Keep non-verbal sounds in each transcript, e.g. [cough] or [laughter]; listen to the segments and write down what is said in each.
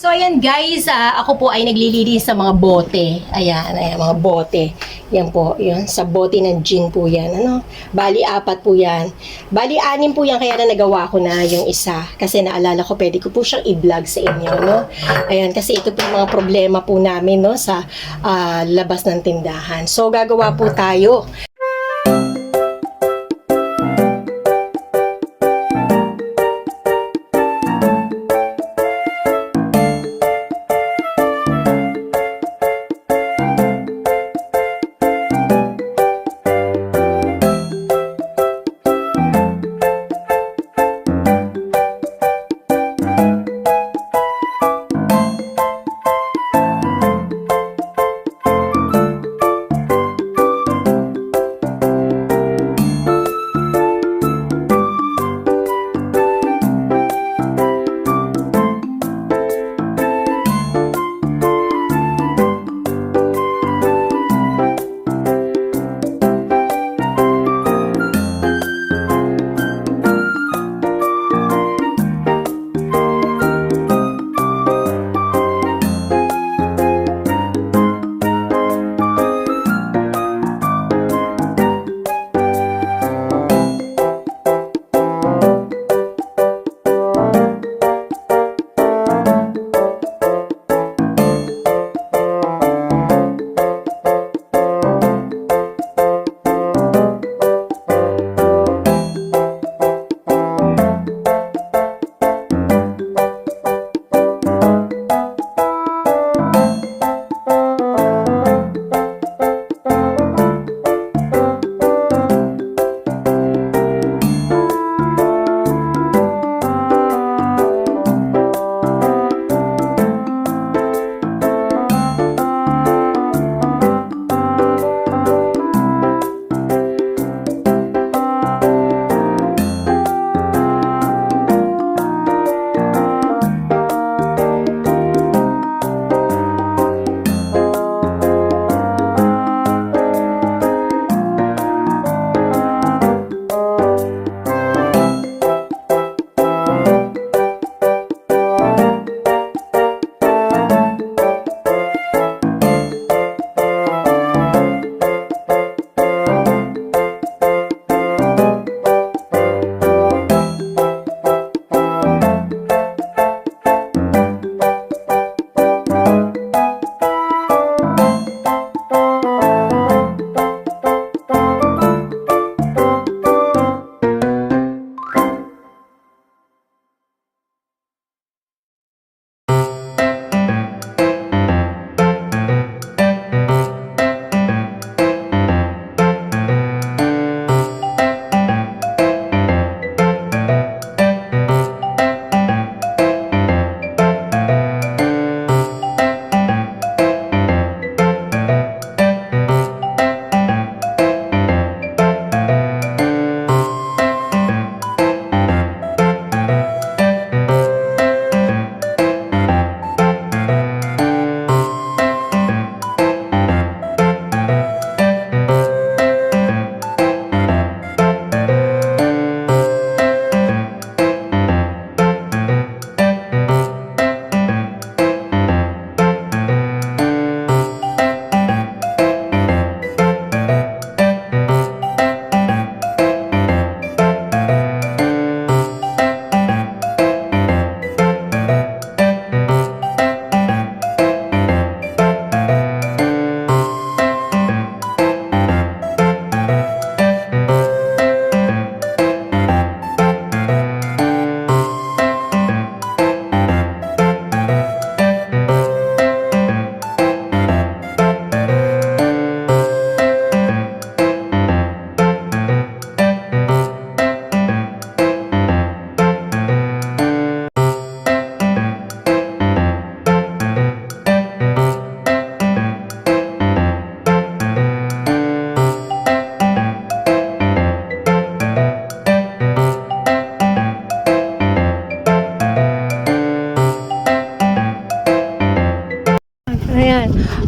So ayan guys, ah, ako po ay naglilinis sa mga bote. Ayan, ayan, mga bote. Yan po, yun, sa bote ng gin po yan. Ano? Bali, apat po yan. Bali, anim po yan, kaya na nagawa ko na yung isa. Kasi naalala ko, pwede ko po siyang i-vlog sa inyo, no? Ayan, kasi ito po yung mga problema po namin, no, sa ah, labas ng tindahan. So, gagawa po tayo.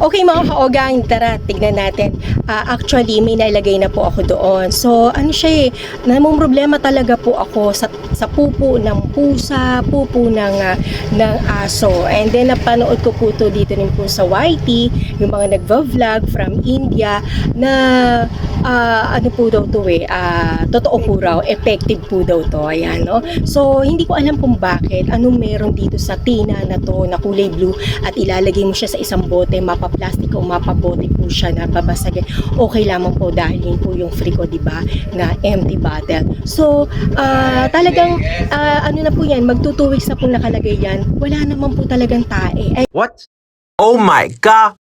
Okay mga kaogang, tara, tignan natin. Ah, actually, may nalagay na po ako doon. So, ano siya eh, namong problema talaga po ako sa, sa pupo ng pusa, pupo ng, ah, ng aso. And then napanood ko po to dito rin po sa YT, yung mga nagva-vlog from India na ah, ano po daw to eh, ah, totoo po raw, effective po daw to. Ayan, no? So, hindi ko alam kung bakit, anong meron dito sa tina na to na kulay blue at ilalagay mo siya sa isang bote, mapa-plastic o mapa-bote po siya na babasagin. Okay lamang po dahil yun po yung free ko, di ba, na empty bottle. So, ah, talagang, ah, ano na po yan, weeks na po nakalagay yan, wala naman po talagang tae. Ay, What? Oh my god!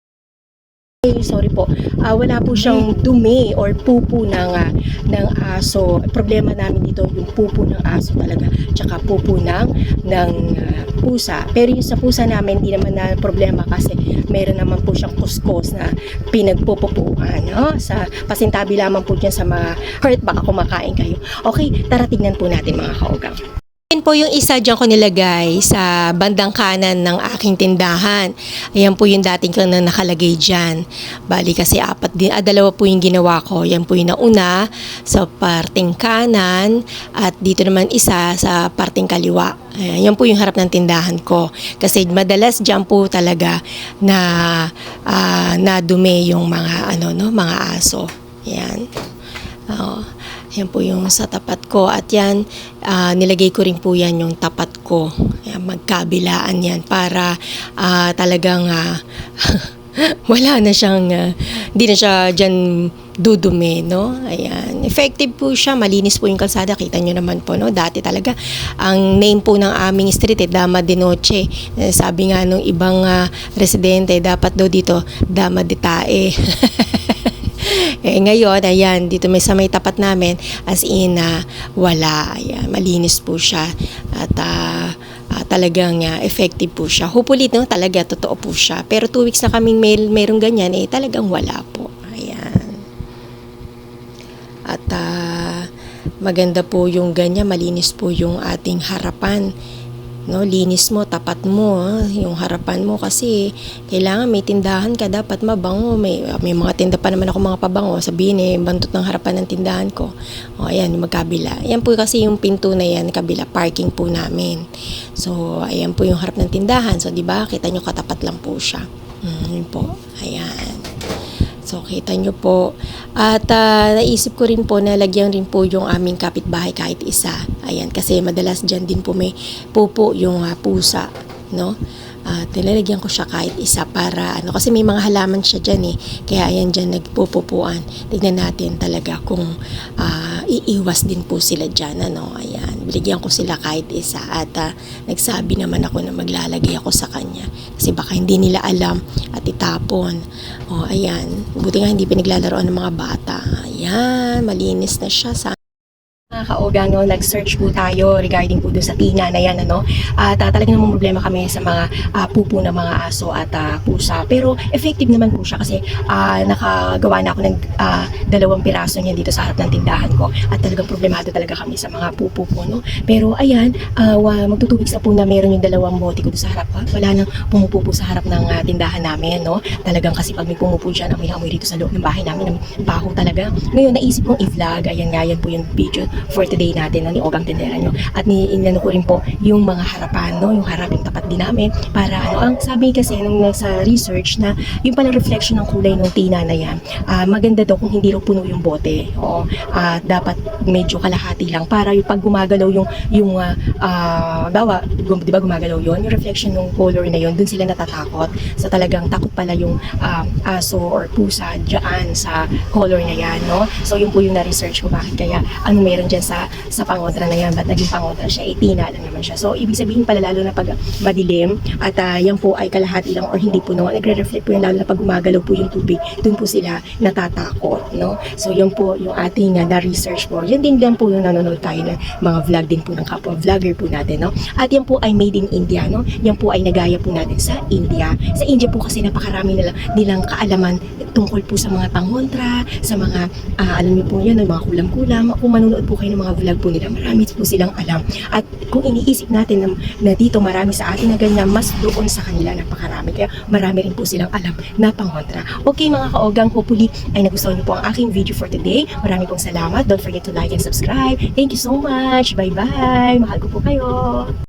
Ay, sorry po. Ah, wala po siyang dumi or pupo ng ah, ng aso. Problema namin dito yung pupo ng aso talaga, tsaka pupo ng ng ah, pusa. Pero yung sa pusa namin hindi naman na problema kasi meron naman po siyang kuskus na pinagpupupuan, no? Sa pasintabi lamang po diyan sa mga hurt baka kumakain kayo. Okay, tara tignan po natin mga kaugang. Yan po yung isa dyan ko nilagay sa bandang kanan ng aking tindahan. Ayan po yung dating kang na nakalagay dyan. Bali kasi apat din, ah, dalawa po yung ginawa ko. Yan po yung nauna sa parting kanan at dito naman isa sa parting kaliwa. Ayan, yan po yung harap ng tindahan ko. Kasi madalas dyan po talaga na ah, nadumi yung mga ano no, mga aso. Yan. Oo. Yan po yung sa tapat ko. At yan, ah, nilagay ko rin po yan yung tapat ko. Yan, magkabilaan yan para ah, talagang ah, [laughs] wala na siyang, hindi na siya dyan dudumi, no? Ayan. Effective po siya. Malinis po yung kalsada. Kita nyo naman po, no? Dati talaga, ang name po ng aming street, eh, Dama de Noche. Eh, sabi nga nung ibang ah, residente, dapat daw dito, Dama de Tae. [laughs] Eh ngayon, ayan, dito may sa may tapat namin, as in, ah, wala. Ayan, malinis po siya. At ah, ah, talagang ah, effective po siya. Hopefully, no, talaga, totoo po siya. Pero two weeks na kaming may, mayroong ganyan, eh, talagang wala po. Ayan. At ah, maganda po yung ganyan, malinis po yung ating harapan. No, linis mo, tapat mo, ah, yung harapan mo kasi kailangan may tindahan ka, dapat mabango. May, may mga tinda pa naman ako mga pabango. Sabihin eh, bantot ng harapan ng tindahan ko. O, ayan, yung magkabila. Ayan po kasi yung pinto na yan, kabila, parking po namin. So, ayan po yung harap ng tindahan. So, di ba, kita nyo katapat lang po siya. Mm, yun po. Ayan. So, kita nyo po. At ah, naisip ko rin po na lagyan rin po yung aming kapitbahay kahit isa. Ayan, kasi madalas dyan din po may pupo yung ah, pusa, no? At nilalagyan ko siya kahit isa para ano kasi may mga halaman siya diyan eh. Kaya ayan diyan nagpupupuan. Tingnan natin talaga kung ah, iiwas din po sila diyan ano. Ayan, binigyan ko sila kahit isa at ah, nagsabi naman ako na maglalagay ako sa kanya kasi baka hindi nila alam at itapon. O ayan, buti nga hindi pinaglalaroan ng mga bata. Ayan, malinis na siya sa mga kaoga, no, nag-search po tayo regarding po doon sa tina na yan, ano. At uh, talagang namang problema kami sa mga ah, pupo ng mga aso at ah, pusa. Pero effective naman po siya kasi ah, nakagawa na ako ng ah, dalawang piraso niya dito sa harap ng tindahan ko. At talagang problemado talaga kami sa mga pupo po, no. Pero ayan, uh, magtutubig sa po na meron yung dalawang bote ko doon sa harap. Ha? Wala nang pumupupo sa harap ng ah, tindahan namin, no. Talagang kasi pag may pumupo dyan, amoy-amoy dito sa loob ng bahay namin, ang baho talaga. Ngayon, naisip kong i-vlog. Ayan nga, yan po yung video for today natin, no, ni Ogang Tendera nyo. At ni inano ko rin po yung mga harapan, no, yung harap yung tapat din namin para ano, ang sabi kasi nung sa research na yung palang reflection ng kulay ng tina na yan, ah, maganda daw kung hindi raw puno yung bote. O ah, dapat medyo kalahati lang para yung pag gumagalaw yung yung ah, ah, bawa, gum, 'di ba gumagalaw yon yung reflection ng color na yon dun sila natatakot sa talagang takot pala yung ah, aso or pusa diyan sa color na yan, no? So yun po yung na-research ko bakit kaya ano meron diyan sa sa pangontra na yan, ba't naging pangontra siya, eh, tina lang naman siya. So, ibig sabihin pala lalo na pag madilim at ah, yan po ay kalahati lang or hindi po no, nagre-reflect po yun lalo na pag gumagalaw po yung tubig, dun po sila natatakot, no? So, yun po yung ating uh, na-research po. Yan din lang po yung nanonood tayo ng mga vlog din po ng kapwa vlogger po natin, no? At yan po ay made in India, no? Yan po ay nagaya po natin sa India. Sa India po kasi napakarami nila, nilang kaalaman tungkol po sa mga pangontra, sa mga, ah, alam niyo po yan, mga kulam-kulam. Kung manonood po kayo ng mga vlog po nila, marami po silang alam. At kung iniisip natin na, na dito marami sa atin na ganyan, mas doon sa kanila napakarami. Kaya marami rin po silang alam na pangontra. Okay mga kaogang, hopefully ay nagustuhan niyo po ang aking video for today. Marami pong salamat. Don't forget to like and subscribe. Thank you so much. Bye-bye. Mahal ko po kayo.